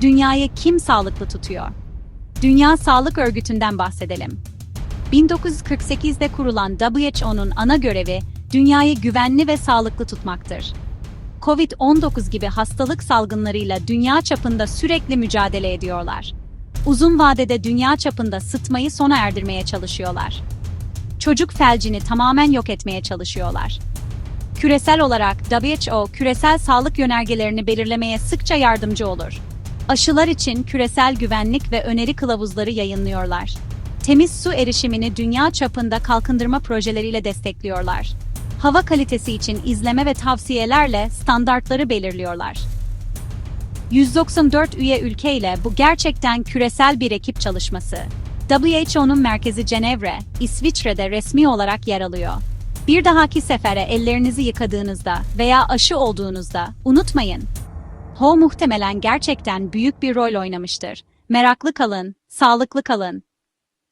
Dünyayı kim sağlıklı tutuyor? Dünya Sağlık Örgütü'nden bahsedelim. 1948'de kurulan WHO'nun ana görevi dünyayı güvenli ve sağlıklı tutmaktır. Covid-19 gibi hastalık salgınlarıyla dünya çapında sürekli mücadele ediyorlar. Uzun vadede dünya çapında sıtmayı sona erdirmeye çalışıyorlar. Çocuk felcini tamamen yok etmeye çalışıyorlar. Küresel olarak WHO küresel sağlık yönergelerini belirlemeye sıkça yardımcı olur. Aşılar için küresel güvenlik ve öneri kılavuzları yayınlıyorlar. Temiz su erişimini dünya çapında kalkındırma projeleriyle destekliyorlar. Hava kalitesi için izleme ve tavsiyelerle standartları belirliyorlar. 194 üye ülkeyle bu gerçekten küresel bir ekip çalışması. WHO'nun merkezi Cenevre, İsviçre'de resmi olarak yer alıyor. Bir dahaki sefere ellerinizi yıkadığınızda veya aşı olduğunuzda unutmayın. Ho muhtemelen gerçekten büyük bir rol oynamıştır. Meraklı kalın, sağlıklı kalın.